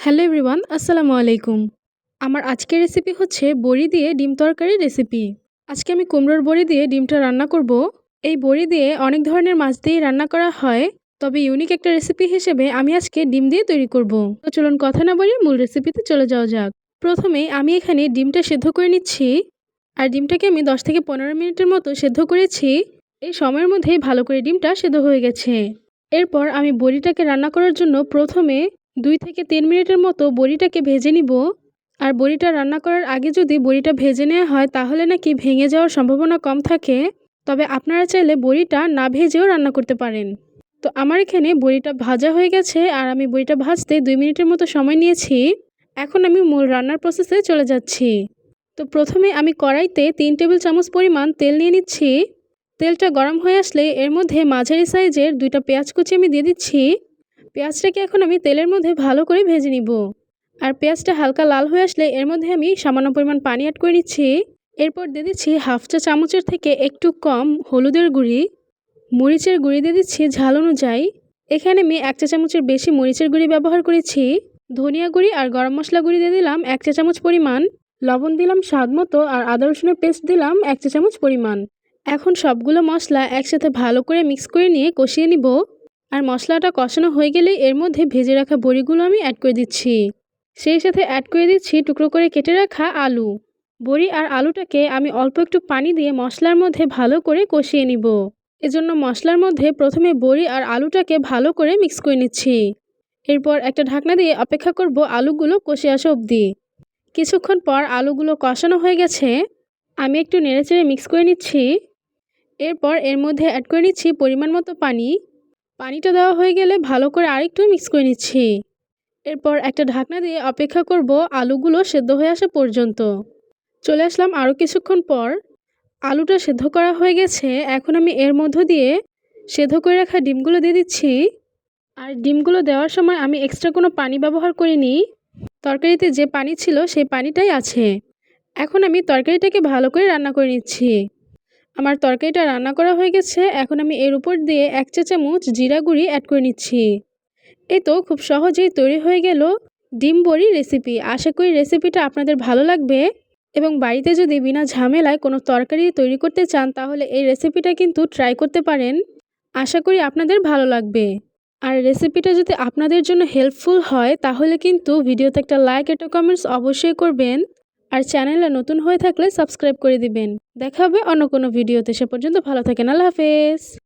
Hello everyone, আসসালামু আলাইকুম। আমার আজকের রেসিপি হচ্ছে বড়ি দিয়ে ডিম তরকারি রেসিপি আজকে আমি কুমড়োর বড়ি দিয়ে ডিমটা রান্না করব। এই বড়ি দিয়ে অনেক ধরনের মাছ দিয়েই রান্না করা হয়, তবে ইউনিক একটা রেসিপি হিসেবে আমি আজকে ডিম দিয়ে তৈরি করব। তো চলুন কথা না বলে মূল রেসিপিতে চলে যাওয়া যাক। প্রথমে আমি এখানে ডিমটা সেদ্ধ করে নিচ্ছি, আর ডিমটাকে আমি দশ থেকে পনেরো মিনিটের মতো সেদ্ধ করেছি। এই সময়ের মধ্যেই ভালো করে ডিমটা সেদ্ধ হয়ে গেছে। এরপর আমি বড়িটাকে রান্না করার জন্য প্রথমে দুই থেকে তিন মিনিটের মতো বড়িটাকে ভেজে নিব। আর বড়িটা রান্না করার আগে যদি বড়িটা ভেজে নেওয়া হয়, তাহলে নাকি ভেঙে যাওয়ার সম্ভাবনা কম থাকে। তবে আপনারা চাইলে বড়িটা না ভেজেও রান্না করতে পারেন। তো আমার এখানে বড়িটা ভাজা হয়ে গেছে, আর আমি বড়িটা ভাজতে দুই মিনিটের মতো সময় নিয়েছি। এখন আমি মূল রান্নার প্রসেসে চলে যাচ্ছি। তো প্রথমে আমি কড়াইতে তিন টেবিল চামচ পরিমাণ তেল নিয়ে নিচ্ছি। তেলটা গরম হয়ে আসলে এর মধ্যে মাঝারি সাইজের দুইটা পেঁয়াজ কুচি আমি দিয়ে দিচ্ছি। পেঁয়াজটাকে এখন আমি তেলের মধ্যে ভালো করে ভেজে নিব। আর পেঁয়াজটা হালকা লাল হয়ে আসলে এর মধ্যে আমি সামান্য পরিমাণ পানি অ্যাড করে নিচ্ছি। এরপর দিয়ে দিচ্ছি হাফ চা চামচের থেকে একটু কম হলুদের গুঁড়ি। মরিচের গুঁড়ি দিয়ে দিচ্ছি ঝাল অনুযায়ী। এখানে আমি এক চা চামচের বেশি মরিচের গুঁড়ি ব্যবহার করেছি। ধনিয়া গুঁড়ি আর গরম মশলা গুঁড়ি দিয়ে দিলাম এক চা চামচ পরিমাণ। লবণ দিলাম স্বাদ মতো আর আদা রসুনের পেস্ট দিলাম এক চা চামচ পরিমাণ। এখন সবগুলো মশলা একসাথে ভালো করে মিক্স করে নিয়ে কষিয়ে নিব। আর মশলাটা কষানো হয়ে গেলে এর মধ্যে ভেজে রাখা বড়িগুলো আমি অ্যাড করে দিচ্ছি। সেই সাথে অ্যাড করে দিচ্ছি টুকরো করে কেটে রাখা আলু। বড়ি আর আলুটাকে আমি অল্প একটু পানি দিয়ে মশলার মধ্যে ভালো করে কষিয়ে নিব। এজন্য মশলার মধ্যে প্রথমে বড়ি আর আলুটাকে ভালো করে মিক্স করে নিচ্ছি। এরপর একটা ঢাকনা দিয়ে অপেক্ষা করব আলুগুলো কষে আসা অবধি। কিছুক্ষণ পর আলুগুলো কষানো হয়ে গেছে। আমি একটু নেড়েচেড়ে মিক্স করে নিচ্ছি। এরপর এর মধ্যে অ্যাড করে নিচ্ছি পরিমাণ মতো পানি। পানিটা দেওয়া হয়ে গেলে ভালো করে আরেকটু মিক্স করে নিচ্ছি। এরপর একটা ঢাকনা দিয়ে অপেক্ষা করব আলুগুলো সেদ্ধ হয়ে আসা পর্যন্ত। চলে আসলাম আরও কিছুক্ষণ পর। আলুটা সেদ্ধ করা হয়ে গেছে, এখন আমি এর মধ্য দিয়ে সেদ্ধ করে রাখা ডিমগুলো দিয়ে দিচ্ছি। আর ডিমগুলো দেওয়ার সময় আমি এক্সট্রা কোনো পানি ব্যবহার করিনি। তরকারিতে যে পানি ছিল সেই পানিটাই আছে। এখন আমি তরকারিটাকে ভালো করে রান্না করে নিচ্ছি। আমার তরকারিটা রান্না করা হয়ে গেছে, এখন আমি এর উপর দিয়ে এক চা চামচ জিরা গুঁড়ি অ্যাড করে নিচ্ছি। এই তো খুব সহজেই তৈরি হয়ে গেল ডিম বড়ি রেসিপি আশা করি রেসিপিটা আপনাদের ভালো লাগবে এবং বাড়িতে যদি বিনা ঝামেলায় কোনো তরকারি তৈরি করতে চান, তাহলে এই রেসিপিটা কিন্তু ট্রাই করতে পারেন। আশা করি আপনাদের ভালো লাগবে। আর রেসিপিটা যদি আপনাদের জন্য হেল্পফুল হয়, তাহলে কিন্তু ভিডিওতে একটা লাইক একটা কমেন্টস অবশ্যই করবেন। আর চ্যানেলে নতুন হয়ে থাকলে সাবস্ক্রাইব করে দিবেন। দেখা হবে অন্য কোনো ভিডিওতে। সে পর্যন্ত ভালো থাকেন। আল্লাহ হাফেজ।